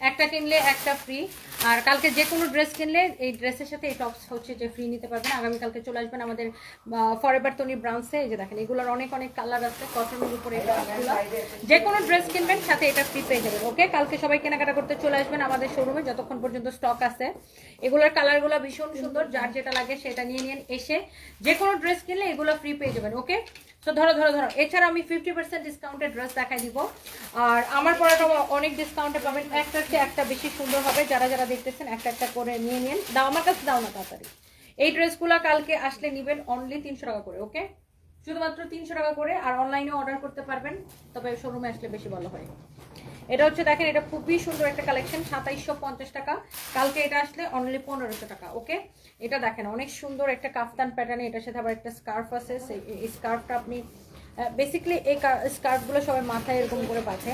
একটা কিনলে একটা ফ্রি আর কালকে যে কোনো ড্রেস কিনলে এই ড্রেসের সাথে এই টপস হচ্ছে যে ফ্রি নিতে পারবেন। আগামীকালকে চলে আসবেন আমাদের ফরএভার তনি ব্রাউন্সে এই যে দেখেন, এগুলোর অনেক অনেক কালার আছে কটনের উপরে যে কোনো ড্রেস কিনবেন, সাথে এটা ফ্রি পেয়ে যাবেন ওকে কালকে সবাই কেনাকাটা করতে চলে আসবেন আমাদের শোরুমে যতক্ষণ পর্যন্ত স্টক আছে। এগুলোর কালারগুলো ভীষণ সুন্দর, যার যেটা লাগে সেটা নিয়ে নিয়ে এসে যে কোনো ড্রেস কিনলে এগুলো ফ্রি পেয়ে যাবেন ওকে তো ধরো ধরো ধরো। এছাড়া আমি ফিফটি পার্সেন্ট ডিসকাউন্টের ড্রেস দেখাই দিব। আর আমার পড়াটা অনেক ডিসকাউন্টে পাবেন। একটা চেয়ে একটা বেশি সুন্দর হবে। যারা যারা দেখতেছেন, একটা একটা করে নিয়ে নিন। দাও, আমার কাছে দাও না তাড়াতাড়ি। এই ড্রেসগুলো কালকে আসলে নেবেন অনলি তিনশো টাকা করে ওকে শুধুমাত্র তিনশো টাকা করে আর অনলাইনে অর্ডার করতে পারবেন। তবে শোরুমে আসলে বেশি ভালো হয়। এটা হচ্ছে, দেখেন, এটা খুবই সুন্দর একটা কালেকশন সাতাইশশো পঞ্চাশ টাকা। কালকে এটা আসলে অনলি পনেরোশো টাকা ওকে এটা দেখেন অনেক সুন্দর একটা কাফতান প্যাটার্নে এটার সাথে আবার একটা স্কার্ফ আছে। এই স্কার্ফটা আপনি বেসিক্যালি এই স্কার্ফগুলো সবাই মাথায় এরকম করে পাঠে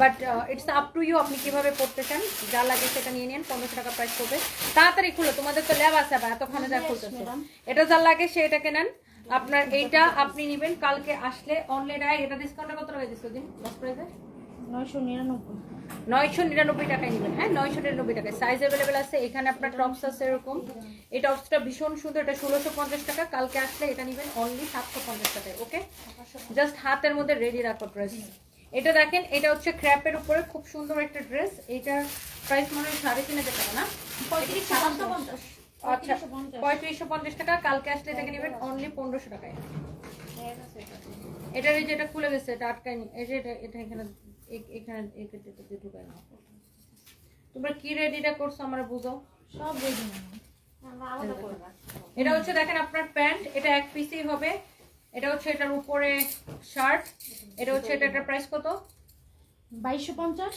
but it's up to you আপনি কীভাবে পড়তে চান যা লাগে সেটা নিয়ে নিন পনেরোশো টাকা প্রাইস করবে তাড়াতাড়ি খুলো তোমাদের তো ল্যাব আছে আবার এতক্ষণে যা খুলতেছে। এটা যা লাগে সে এটাকে নেন। আপনার এইটা আপনি নেবেন কালকে আসলে অনলাইন এটা ডিসকাউন্টে কত টাকা দিচ্ছ দিন? দশ প্রাইসে নয়শো নিরানব্বই। নয়শো নিরানব্বই টাকায় নেবেন হ্যাঁ? নয়শো নিরানব্বই টাকায়। সাইজ অ্যাভেলেবেল আছে এখানে আপনার টপস আছে এরকম। এই টপসটা ভীষণ সুন্দর এটা ষোলোশো পঞ্চাশ টাকা। কালকে আসলে এটা নেবেন অনলি সাতশো পঞ্চাশ টাকায় ওকে? জাস্ট হাতের মধ্যে রেডি রাখো ড্রেস এটা দেখেন এটা হচ্ছে ক্র্যাপের উপরে খুব সুন্দর একটা ড্রেস এটার প্রাইস মনে হয় সাড়ে তিন হাজার টাকা না? পঁয়ত্রিশ সাতশো পঞ্চাশ। আচ্ছা পঁয়ত্রিশশো পঞ্চাশ। টাকা কালকে আসলে এটাকে নেবেন অনলি পনেরোশো টাকায়। এটার এই যে এটা খুলে গেছে এটা আটকায় নি এই যে এটা এটা এখানে এখানে এটাতে ঢুকায় না তোমরা কি রেডিটা করছ আমরা বুঝো সব রেডি এটা হচ্ছে দেখেন আপনার প্যান্ট এটা এক পিসই হবে। এটা হচ্ছে এটার উপরে শার্ট এটা হচ্ছে এটা এটার প্রাইস কত? বাইশশো পঞ্চাশ।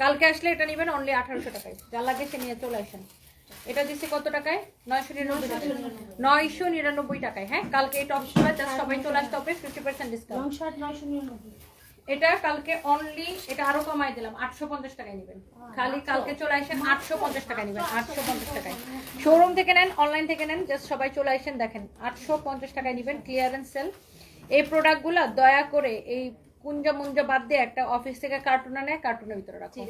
কালকে আসলে এটা নেবেন অনলি আঠারোশো টাকায়। যা লাগে সে নিয়ে চলে আসেন। এটা দিচ্ছি কত টাকায়? নয়শো নিরানব্বই নয়শো নিরানব্বই টাকায় হ্যাঁ? কালকে এই টপসগুলো জাস্ট সবাই চলে আসতে হবে ফিফটি পার্সেন্ট ডিসকাউন্ট নয়শো নিরানব্বই। এটা কালকে অনলি এটা আরও কমাই দিলাম, আটশো পঞ্চাশ টাকায় নেবেন। খালি কালকে চলে আসেন, আটশো পঞ্চাশ টাকায় নেবেন, আটশো পঞ্চাশ টাকায়। শোরুম থেকে নেন অনলাইন থেকে নেন জাস্ট সবাই চলে আসেন, দেখেন, আটশো পঞ্চাশ টাকায় নেবেন ক্লিয়ারেন্স সেল এই প্রোডাক্টগুলো দয়া করে এই কুঞ্জ মুঞ্জ বাদ দিয়ে একটা অফিস থেকে কার্টুন আনে কার্টুনের ভিতরে রাখো।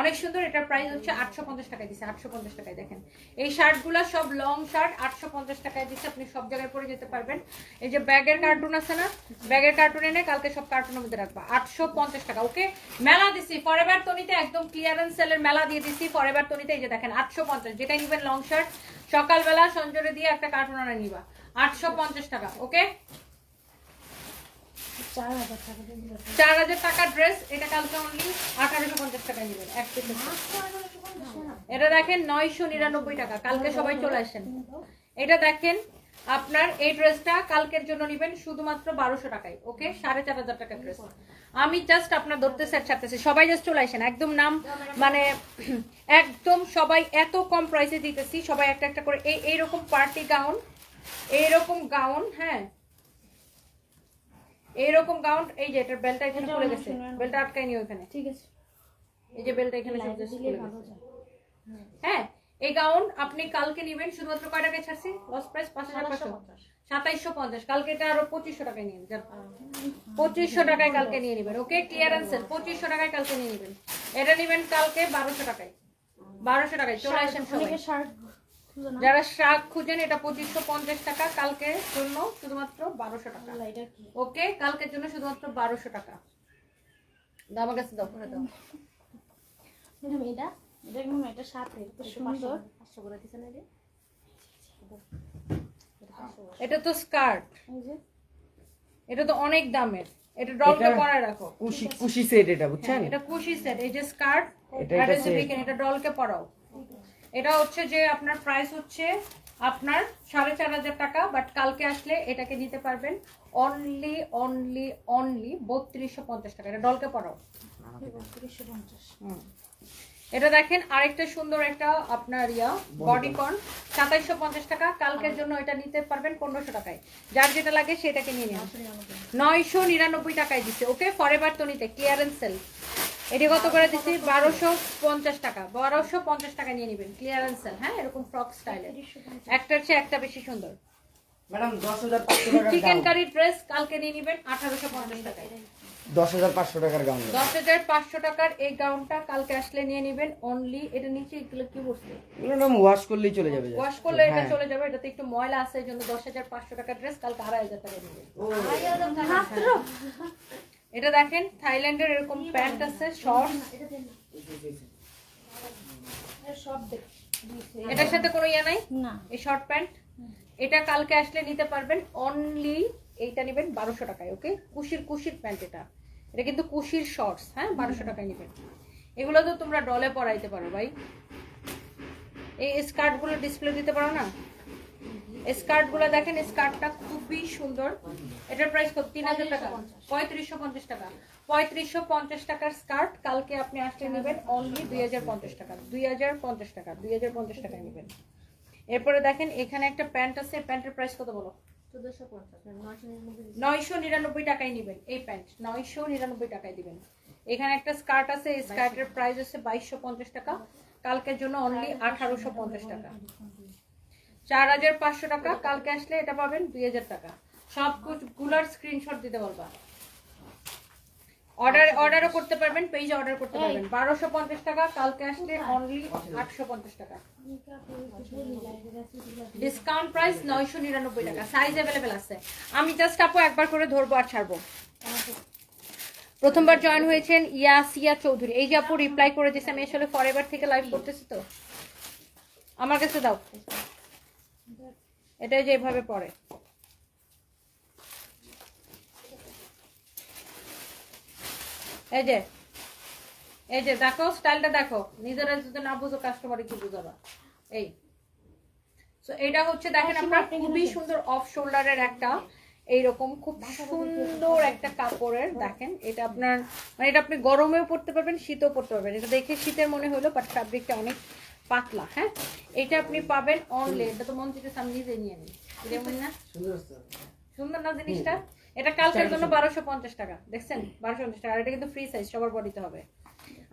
অনেক সুন্দর এটার প্রাইস হচ্ছে আটশো পঞ্চাশ টাকায় দিচ্ছে আটশো পঞ্চাশ টাকায় দেখেন। এই শার্টগুলো সব লং শার্ট, আটশো পঞ্চাশ টাকায় দিচ্ছে আপনি সব জায়গায় পরে যেতে পারবেন। এই যে ব্যাগের কার্টুন আছে না, ব্যাগের কার্টুন এনে কালকে সব কার্টুনের মধ্যে রাখবা। আটশো পঞ্চাশ টাকা, ওকে? মেলা দিছি ফরেভার তনিতে একদম ক্লিয়ারেন্স সেলের মেলা দিয়ে দিছি ফরেভার তনিতে এই যে দেখেন, আটশো পঞ্চাশ, যেটাই নিবেন লং শার্ট সকালবেলা সঞ্জরে দিয়ে একটা কার্টুন আনা নিবা। আটশো পঞ্চাশ টাকা, ওকে? চার হাজার টাকা টাকার ড্রেস, এটা কালকে অনলি আঠারোশো পঞ্চাশ টাকায় নেবেন, এক এটা দেখেন নয়শো নিরানব্বই টাকা, কালকে সবাই চলে আসেন। এটা দেখেন, আপনার এই ড্রেসটা কালকের জন্য নেবেন শুধুমাত্র বারোশো টাকায়, ওকে? সাড়ে চার হাজার টাকা ড্রেস। আমি জাস্ট আপনার ধরতে ছাড়তেছি সবাই জাস্ট চলে আসেন, একদম নাম মানে একদম সবাই এত কম প্রাইসে দিতেছি, সবাই একটা একটা করে, এই, এইরকম পার্টি গাউন এইরকম গাউন হ্যাঁ এইরকম গাউন এই যে এটার বেলটা এখানে খুলে গেছে। বেলটা আটকায়নি ওখানে ঠিক আছে। এই যে বেলটা এখানে হ্যাঁ এই গাউন আপনি কালকে নেবেন শুধুমাত্র কয় টাকায় ছাড়ছি? লস প্রাইস পাঁচ হাজার পাঁচশো সাতাইশশো পঞ্চাশ। কালকে এটা আরও পঁচিশশো টাকায় নিয়ে যান। পঁচিশশো টাকায় কালকে নিয়ে নেবেন ওকে ক্লিয়ারেন্স সেল পঁচিশশো টাকায় কালকে নিয়ে নেবেন। এটা নেবেন কালকে বারোশো টাকায়। বারোশো টাকায়। চলে আসেন সবাই। যারা শাক খুঁজেন এটা পঁচিশশো পঞ্চাশ টাকা কালকে জন্য শুধুমাত্র বারোশো টাকা। এটা ওকে কালকের জন্য শুধুমাত্র বারোশো টাকা। দাও আমার কাছে দাও করে দাও। এটা এটা সাথে তো সুন্দর। পাঁচশো করে দিছে না এটা তো স্কার্ট। এটা তো অনেক দামের। এটা ডলকে পরায় রাখো। কুশি কুশি সেট এটা বুঝছেন? এটা কুশি সেট এই যে স্কার্ট এটা ডলকে পরাও। এটা হচ্ছে যে আপনার প্রাইস হচ্ছে আপনার সাড়ে চার হাজার টাকা বাট কালকে আসলে এটাকে নিতে পারবেন অনলি অনলি অনলি বত্রিশশো পঞ্চাশ টাকা। এটা ডলকে বত্রিশশো পঞ্চাশ। এটা দেখেন আরেকটা সুন্দর একটা আপনার ইয়া বডিকন সাতাইশশো পঞ্চাশ টাকা। কালকের জন্য এটা নিতে পারবেন পনেরোশো টাকায়। যার যেটা লাগে সেটাকে নিয়ে নিন। নয়শো নিরানব্বই টাকায় দিচ্ছে। ওকে? ফরেভার তো নিতে ক্লিয়ারেন্স সেল এটি কত করে দিচ্ছি? বারোশো পঞ্চাশ টাকা। বারোশো পঞ্চাশ টাকা নিয়ে নেবেন। ক্লিয়ারেন্স সেল হ্যাঁ? এরকম ফ্রক স্টাইলের একটার চেয়ে একটা বেশি সুন্দর। চিকেন কারি ড্রেস কালকে নিয়ে নেবেন আঠারোশো পঞ্চাশ টাকায়। দশ হাজার পাঁচশো টাকার গাউন। দশ হাজার পাঁচশো টাকার এই গাউনটা কালকে আসলে নিয়ে নেবেন অনলি এটা নিচে এগুলো কি বসছে এগুলো ওয়াশ করলেই চলে যাবে ওয়াশ করলে এটা হ্যাঁ। চলে যাবে এটাতে একটু ময়লা আছে এই জন্য দশ হাজার পাঁচশো টাকার ড্রেস কালকে আড়াই হাজার টাকা নেবেন। এটা দেখেন থাইল্যান্ডের এরকম প্যান্ট আছে শর্ট সব এটার সাথে কোনো ইয়ে নাই? না। এই শর্ট প্যান্ট এটা কালকে আসলে নিতে পারবেন অনলি এইটা নেবেন বারোশো টাকায় ওকে কুশির কুশির প্যান্ট এটা। এটা কিন্তু কুশির শর্টস হ্যাঁ? বারোশো টাকায় নেবেন। এগুলো তো তোমরা ডলে পরাইতে পারো ভাই। এই স্কার্টগুলো ডিসপ্লে দিতে পারো না? স্কার্টগুলো দেখেন স্কার্টটা খুবই সুন্দর। এটার প্রাইস কত? তিন হাজার টাকা। পঁয়ত্রিশশো পঞ্চাশ টাকা। পঁয়ত্রিশশো পঞ্চাশ টাকার স্কার্ট কালকে আপনি আসলে নেবেন অনলি দুই হাজার পঞ্চাশ টাকা। দুই হাজার পঞ্চাশ টাকা দুই হাজার পঞ্চাশ টাকায় নেবেন। এরপরে দেখেন এখানে একটা প্যান্ট আছে। প্যান্টের প্রাইস কত বলো? নয়শো নিরানব্বই নয়শো নিরানব্বই টাকায় নেবেন এই প্যান্ট। নয়শো নিরানব্বই টাকায় দিবেন। এখানে একটা স্কার্ট আছে। এই স্কার্টের প্রাইস আছে বাইশশো পঞ্চাশ টাকা। কালকের জন্য অনলি আঠারোশো পঞ্চাশ টাকা। চার হাজার পাঁচশো টাকা কালকে আসলে এটা পাবেন দুই হাজার টাকা। সবগুলার স্ক্রিনশট দিতে বলবা। অর্ডার অর্ডারও করতে পারবেন পেজ অর্ডার করতে পারবেন। বারোশো পঞ্চাশ টাকা কালকে আসলে অনলি আটশো পঞ্চাশ টাকা। ডিসকাউন্ট প্রাইস নয়শো নিরানব্বই টাকা। সাইজ অ্যাভেলেবেল আছে। আমি জাস্ট আপু একবার করে ধরবো আর ছাড়বো। প্রথমবার জয়েন হয়েছেন ইয়াসিয়া চৌধুরী। এই যে আপু রিপ্লাই করে দিয়েছে আমি আসলে ফরএভার থেকে লাইভ করতেছি তো। আমার কাছে দাও। এটা যে এভাবে পড়ে। এই যে এই যে দেখো স্টাইলটা দেখো। নিজেরা যদি না বুঝো কাস্টমারে কি বুঝাবা? এই। সো এটা হচ্ছে দেখেন আপনার খুবই সুন্দর অফ শোল্ডারের একটা এইরকম খুব সুন্দর একটা কাপড়ের দেখেন। এটা আপনার মানে এটা আপনি গরমেও পরতে পারবেন শীতেও পরতে পারবেন। এটা দেখে শীতের মনে হলো বাট ফ্যাব্রিকটা অনেক পাতলা হ্যাঁ? এটা আপনি পাবেন অনলি এটা তো মন থেকে আমি নিজে নিয়ে নিই। যেমন না? সুন্দর না জিনিসটা? এটা কালকের জন্য বারোশো পঞ্চাশ টাকা দেখছেন? বারোশো পঞ্চাশ টাকা আর এটা কিন্তু ফ্রি সাইজ সবার বডিতে হবে।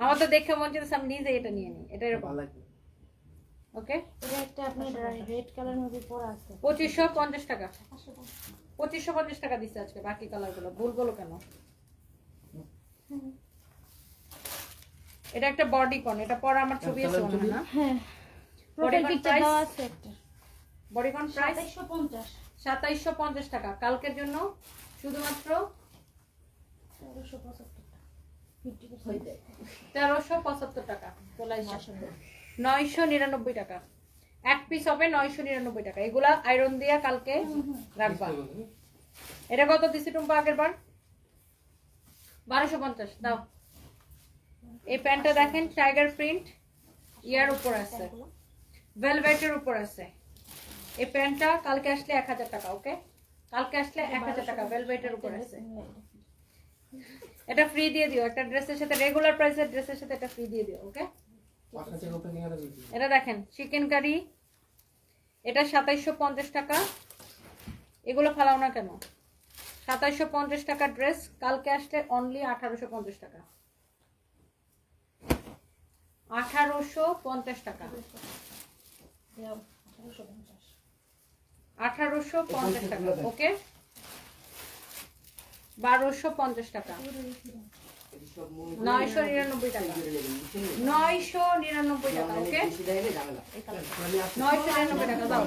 আমার তো দেখে মন চাইছে আমি নিজে এটা নিয়ে নিই এটা এরকম। ওকে এটা একটা আপনার রেড কালার মধ্যে পরা আছে। পঁচিশশো পঞ্চাশ টাকা। পঁচিশশো পঞ্চাশ টাকা দিচ্ছে আজকে বাকি কালারগুলো। ভুল বলো কেন? এটা একটা বডি কন এটা পরে আমার ছবি আছে না? হ্যাঁ। Profile picture? দেওয়া আছে একটা। বডি কন প্রাইস সাতাইশশো পঞ্চাশ। সাতাইশশো পঞ্চাশ টাকা। কালকের জন্য শুধুমাত্র তেরোশো পঁচাত্তর টাকা। ফিফটি পার্সেন্ট তেরোশো পঁচাত্তর টাকা তোলাই নয়শো নিরানব্বই টাকা। এক পিস হবে নয়শো নিরানব্বই টাকা। এগুলা আয়রন দিয়া কালকে রাখবা। এটা কত দিছি টুম্পা আগের বার বারোশো পঞ্চাশ দাও। এই প্যান্টটা দেখেন টাইগার প্রিন্ট ইয়ার উপর আছে। ভেলভেটের উপর আছে। এই প্যান্টটা কালকে আসলে এক হাজার টাকা ওকে কালকে আসলে এক হাজার টাকা ভেলভেটের উপর আছে। এটা ফ্রি দিয়ে দিও, একটা ড্রেসের সাথে রেগুলার প্রাইসের ড্রেসের সাথে এটা ফ্রি দিয়ে দিও ওকে এটা দেখেন চিকেন কারি এটা সাতাইশশো পঞ্চাশ টাকা। এগুলো ফালাও না কেন? সাতাইশশো পঞ্চাশ টাকা ড্রেস কালকে আসলে অনলি আঠারোশো পঞ্চাশ টাকা। আঠারোশো পঞ্চাশ টাকা। আঠারোশো পঞ্চাশ টাকা, ওকে? বারোশো পঞ্চাশ টাকা। নয়শো নিরানব্বই টাকা। নয়শো নিরানব্বই টাকা, ওকে? নয়শো নিরানব্বই টাকা, দাও।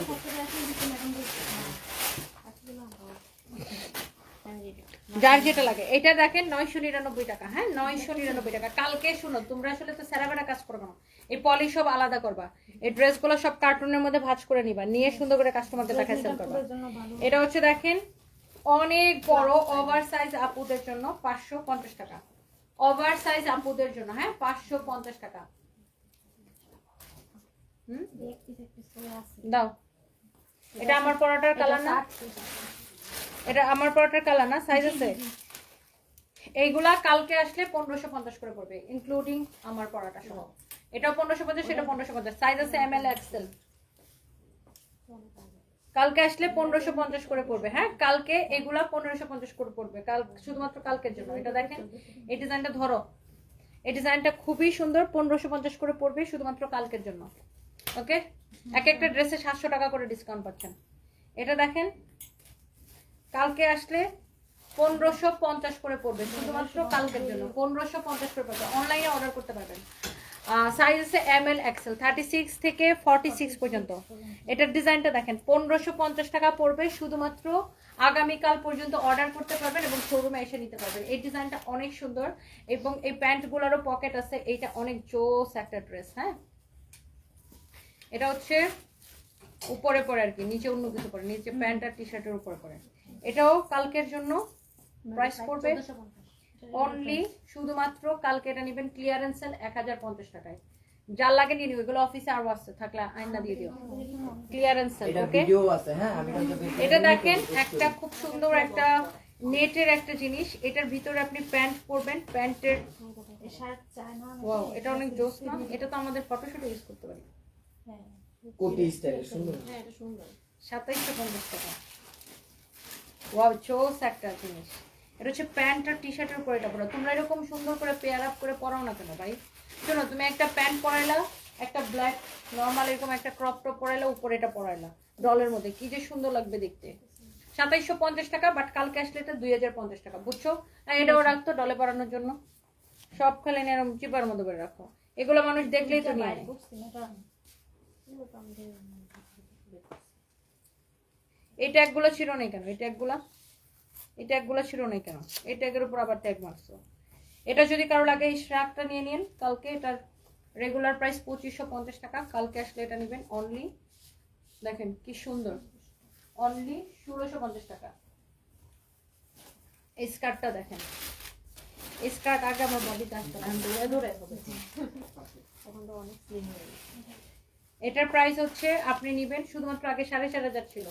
যার যেটা লাগে। এটা দেখেন নয়শো নিরানব্বই টাকা হ্যাঁ? নয়শো নিরানব্বই টাকা। কালকে শুনো তোমরা আসলে তো সেরাবেরা কাজ করবে না। এই পলি সব আলাদা করবা। এই ড্রেসগুলো সব কার্টুনের মধ্যে ভাঁজ করে নিবা নিয়ে সুন্দর করে কাস্টমারদের দেখায় সেল করবা। এটা হচ্ছে দেখেন অনেক বড় ওভার সাইজ আপুদের জন্য পাঁচশো পঞ্চাশ টাকা। ওভার সাইজ আপুদের জন্য হ্যাঁ? পাঁচশো পঞ্চাশ টাকা। দাও। এটা আমার পরোটার কালার না? এটা আমার পরোটার কালার না সাইজ আছে? এইগুলা কালকে আসলে পনেরোশো পঞ্চাশ করে পড়বে ইনক্লুডিং আমার পরোটা সহ। এটাও পনেরোশো পঞ্চাশ সেটা পনেরোশো পঞ্চাশ। সাইজ আছে এম এল এক্সেল কালকে আসলে পনেরোশো পঞ্চাশ করে পড়বে হ্যাঁ? কালকে এগুলা পনেরোশো পঞ্চাশ করে পড়বে, কাল, শুধুমাত্র কালকের জন্য। এটা দেখেন, এই ডিজাইনটা ধরো। এই ডিজাইনটা খুবই সুন্দর, পনেরোশো পঞ্চাশ করে পড়বে, শুধুমাত্র কালকের জন্য। ওকে এক একটা ড্রেসে সাতশো টাকা করে ডিসকাউন্ট পাচ্ছেন। এটা দেখেন কালকে আসলে পনেরোশো পঞ্চাশ করে পড়বে, শুধুমাত্র কালকের জন্য। পনেরোশো পঞ্চাশ করে পড়বে। অনলাইনে অর্ডার করতে পারবেন। সাইজ আছে M L XL thirty six থেকে ফর্টি সিক্স পর্যন্ত। এটার ডিজাইনটা দেখেন, পনেরোশো পঞ্চাশ টাকা পড়বে, শুধুমাত্র আগামীকাল পর্যন্ত অর্ডার করতে পারবেন এবং শোরুমে এসে নিতে পারবেন। এই ডিজাইনটা অনেক সুন্দর এবং এই প্যান্টগুলোরও পকেট আছে। এইটা অনেক জোস একটা ড্রেস হ্যাঁ? এটা হচ্ছে উপরে পরে আর কি, নিচে অন্য কিছু পরে, নিচে প্যান্ট আর টি শার্টের উপরে পরে। এটাও কালকের জন্য প্রাইস পড়বে অনলি শুধুমাত্র কালকে এটা নেবেন ক্লিয়ারেন্স সেল এক হাজার পঞ্চাশ টাকায়। যার লাগে নিয়ে নিও এগুলো অফিসে আরও আসছে থাকলে আইনা দিয়ে দিও। ক্লিয়ারেন্স সেল এটা ওকে হ্যাঁ এটা দেখেন একটা খুব সুন্দর একটা নেটের একটা জিনিস। এটার ভিতরে আপনি প্যান্ট পরবেন প্যান্টের ওয়াও এটা অনেক জোস না? এটা তো আমাদের ফটোশুটে ইউজ করতে পারি। হ্যাঁ কোটি স্টাইলের সুন্দর। হ্যাঁ এটা সুন্দর। সাতাইশশো পঞ্চাশ টাকা। ওয়াও জোস একটা জিনিস। এটা হচ্ছে প্যান্ট আর টি শার্টের উপরে এটা পরো। তোমরা এরকম সুন্দর করে পেয়ার আপ করে পরাও না কেন ভাই? শোনো তুমি একটা প্যান্ট পরাইলা একটা ব্ল্যাক নর্মাল এরকম একটা ক্রপ টপ পরাইলা উপরে এটা পরাইলা। ডলের মধ্যে। কি যে সুন্দর লাগবে দেখতে। সাতাইশশো পঞ্চাশ টাকা বাট কালকে আসলে এটা দুই হাজার পঞ্চাশ টাকা বুঝছ? এটাও রাখতো ডলে পরানোর জন্য। সব খেলে নিয়ে এরকম চিপার মধ্যে করে রাখো। এগুলো মানুষ দেখলেই তো নিয়ে নেয়। বুঝছি না এটা এগুলো তো আমাদের এই ট্যাগগুলো ছিল না কেন এই ট্যাগগুলো এই ট্যাগগুলো ছিল না কেন এই ট্যাগের উপর আবার ট্যাগ মারছো। এটা যদি কারও লাগে এই শ্রাকটা নিয়ে নিন কালকে এটার রেগুলার প্রাইস পঁচিশশো পঞ্চাশ টাকা কালকে আসলে এটা নেবেন অনলি দেখেন কি সুন্দর অনলি ষোলোশো পঞ্চাশ টাকা। এই স্কার্টটা দেখেন। এই স্কার্ট আগে আমার বডিতে আসতো না, দৌড়ে দৌড়ে হবে তো অনেক স্লিম হয়ে গেছে। এটার প্রাইস হচ্ছে আপনি নেবেন শুধুমাত্র আগে সাড়ে চার হাজার ছিল।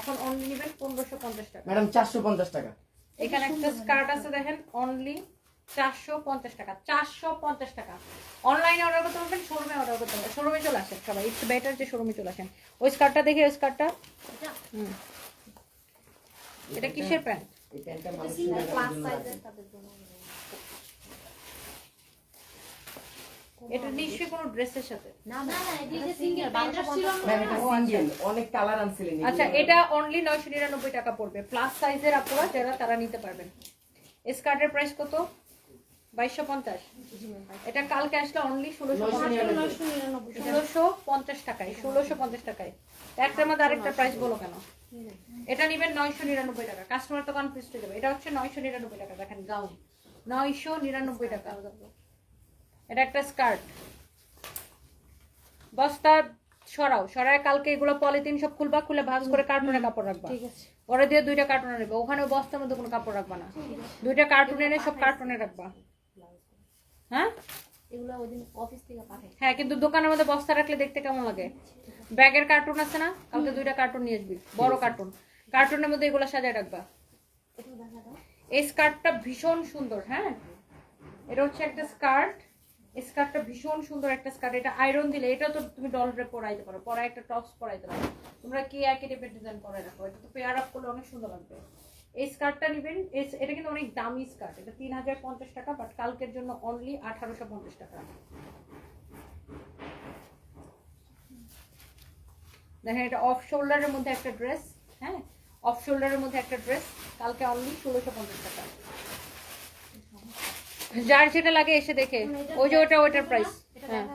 এখন অনলি নেবেন পনেরোশো পঞ্চাশ টাকা। ম্যাডাম চারশো পঞ্চাশ টাকা। এখানে একটা স্কার্ট আছে দেখেন অনলি চারশো পঞ্চাশ টাকা চারশো পঞ্চাশ টাকা। অনলাইনে অর্ডার করতে পারবেন শোরুমে অর্ডার করতে পারবেন। শোরুমে চলে আসেন সবাই ইটস বেটার যে শোরুমে চলে আসেন। ওই স্কার্টটা দেখে ওই স্কার্টটা এটা? হুম। এটা কিসের প্যান্ট এই প্যান্টটা এটা মানুষ সিঙ্গেল কিনে ক্লাস জন্য সাইজের রাখে। তাদের জন্য এটা নিশ্চয়ই কোনো ড্রেসের সাথে? না না না এটা সিঙ্গেল ছিল সিঙ্গেল অনেক কালার আনছিলেন আচ্ছা এটা অনলি নয়শো নিরানব্বই টাকা পড়বে প্লাস সাইজের আপনারা যারা তারা নিতে পারবেন। স্কার্টের প্রাইস কত? বাইশশো পঞ্চাশ। এটা কালকে আসলে অনলি ষোলোশো নয়শো নিরানব্বই। ষোলোশো পঞ্চাশ টাকায় ষোলোশো পঞ্চাশ টাকায়। একটার মধ্যে আরেকটা প্রাইস বলো কেন? এটা নিবেন নয়শো নিরানব্বই টাকা। কাস্টমার তো কনফিউজ হয়ে যাবে। এটা হচ্ছে নয়শো নিরানব্বই টাকা দেখেন গাউন নয়শো নিরানব্বই টাকা। এটা একটা স্কার্ট। বস্তা সরাও সরায় কালকে এগুলো পলিথিন সব খুলবা খুলে ভাঁজ করে কার্টুনে কাপড় রাখবা। ঠিক আছে। পরে দিয়ে দুইটা কার্টুনে রাখবা ওখানে বস্তার মধ্যে কোনো কাপড় রাখবা না। দুইটা কার্টুনে এনে সব কার্টুনে রাখবা। হ্যাঁ? এগুলো ওদিন অফিস থেকে পাঠাই। হ্যাঁ কিন্তু দোকানের মধ্যে বস্তা রাখলে দেখতে কেমন লাগে? ব্যাগের কার্টুন আছে না? কালকে দুইটা কার্টুন নিয়ে আসবি বড় কার্টুন। কার্টুনের মধ্যে এগুলো সাজায় রাখবা। এই স্কার্টটা ভীষণ সুন্দর হ্যাঁ? এটা হচ্ছে একটা স্কার্ট। স্কার্টটা ভীষণ সুন্দর একটা স্কার্ট, এটা আয়রন দিলে এটা তো তুমি ডলরে পরাইতে পারো পরা একটা টপস পরাইতে পারো। তোমরা কি একই টাইপের ডিজাইন পরাই রাখো? এটা তো পেয়ার আপ করলে অনেক সুন্দর লাগবে। এই স্কার্টটা নেবেন এটা কিন্তু অনেক দামি স্কার্ট, এটা তিন হাজার পঞ্চাশ টাকা বাট কালকের জন্য অনলি আঠারোশো পঞ্চাশ টাকা। দেখেন, এটা অফ শোল্ডারের মধ্যে একটা ড্রেস হ্যাঁ? অফ শোল্ডারের মধ্যে একটা ড্রেস কালকে অনলি ষোলোশো পঞ্চাশ টাকা। যার যেটা লাগে এসে দেখে। ওই যে ওটা ওটার প্রাইস হ্যাঁ।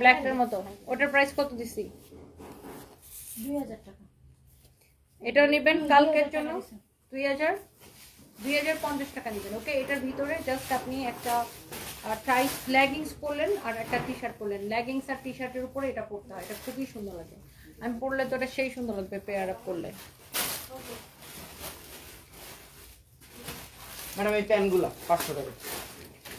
ব্ল্যাকটার মতো। ওটার প্রাইস কত দিছি? দুই হাজার টাকা। এটা নেবেন কালকের জন্য? দুই হাজার? দুই হাজার পঞ্চাশ টাকা নেবেন। ওকে এটার ভিতরে জাস্ট আপনি একটা ট্রাইস লেগিংস পরলেন আর একটা টি শার্ট পরলেন। লেগিংস আর টি শার্টের উপরে এটা পরতে হয়। এটা খুবই সুন্দর লাগে। আমি পরলে তো এটা সেই সুন্দর লাগবে পেয়ার আপ করলে ম্যাডাম এই প্যান্টগুলো পাঁচশো টাকা।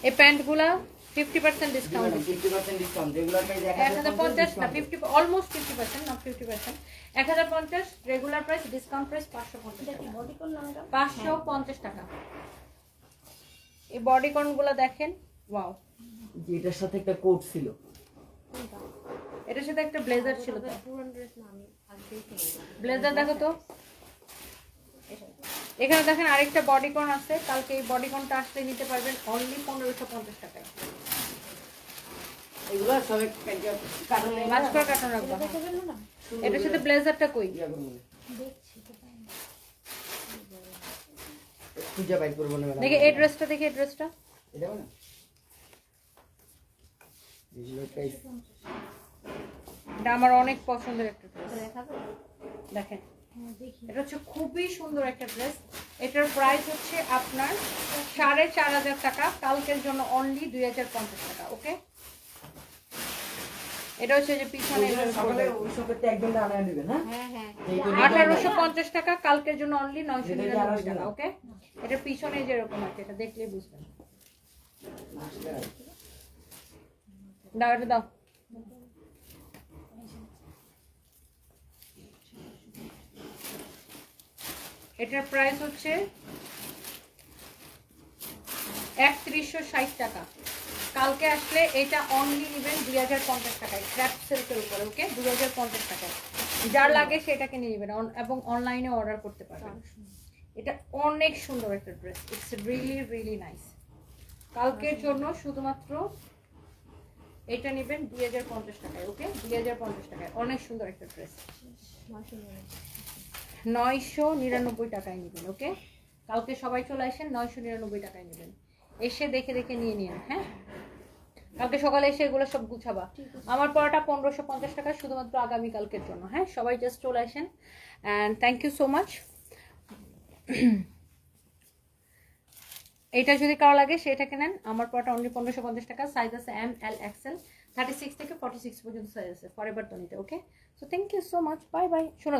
এই প্যান্টগুলা fifty percent discount fifty percent discount price এক হাজার পঞ্চাশ না ফিফটি অলমোস্ট ফিফটি পার্সেন্ট না ফিফটি পার্সেন্ট এক হাজার পঞ্চাশ রেগুলার প্রাইস ডিসকাউন্ট প্রাইস পাঁচশো পঞ্চাশ পাঁচশো পঞ্চাশ টাকা। এই বডি গুলা দেখেন ওয়াও এটার সাথে একটা কোট ছিল। এটার সাথে একটা ব্লেজার ছিল ব্লেজার দেখো তো। এখানে দেখেন আরেকটা বডিকন আছে। কালকে এই বডিকনটা আসলে নিতে পারবেন অনলি পনেরোশো পঞ্চাশ টাকায়। দেখে এটার সাথে ব্লেজারটা কই? দেখছি কোথায় খুঁজে বাইর করব না ম্যাডাম এই ড্রেসটা দেখে এই ড্রেসটা এটা না এটা আমার অনেক পছন্দের একটা ড্রেস দেখেন। দেখি এটা হচ্ছে খুবই সুন্দর একটা ড্রেস এটার প্রাইস হচ্ছে আপনার সাড়ে চার হাজার টাকা। কালকের জন্য অনলি দুই হাজার পঞ্চাশ টাকা ওকে এটা হচ্ছে যে পিছনে হ্যাঁ? হ্যাঁ আঠারোশো পঞ্চাশ টাকা কালকের জন্য অনলি নয়শো নিরানব্বই টাকা ওকে এটা পিছনে যেরকম আছে এটা দেখলেই বুঝবেন। দাও এটা দাও। এটার প্রাইস হচ্ছে একত্রিশশো ষাট টাকা। কালকে আসলে এটা অনলি নেবেন দুই হাজার পঞ্চাশ টাকায় ক্র্যাপ সিল্কের উপরে ওকে দুই হাজার পঞ্চাশ টাকায়। যার লাগে সেটাকে নিয়ে নেবেন এবং অনলাইনে অর্ডার করতে পারবেন। এটা অনেক সুন্দর একটা dress it's really really nice কালকের জন্য শুধুমাত্র এটা নেবেন দুই হাজার পঞ্চাশ টাকায় ওকে দুই হাজার পঞ্চাশ টাকায়। অনেক সুন্দর একটা ড্রেস নয়শো নিরানব্বই টাকায় নেবেন ওকে? কালকে সবাই চলে আসেন নয়শো নিরানব্বই টাকায় নেবেন। এসে দেখে দেখে নিয়ে নিন হ্যাঁ? কালকে সকালে এসে এগুলো সব গুছাবা। আমার পড়াটা পনেরোশো পঞ্চাশ টাকা শুধুমাত্র আগামী কালকের জন্য হ্যাঁ? সবাই জাস্ট চলে আসেন। And thank you so much এটা যদি কারও লাগে সেটাকে নেন। আমার পড়াটা অনলি পনেরোশো পঞ্চাশ টাকা সাইজ আছে M L XL thirty six থেকে ফর্টি সিক্স পর্যন্ত সাইজ আছে ফর এভার তো নিতে okay so thank you so much bye bye শোনো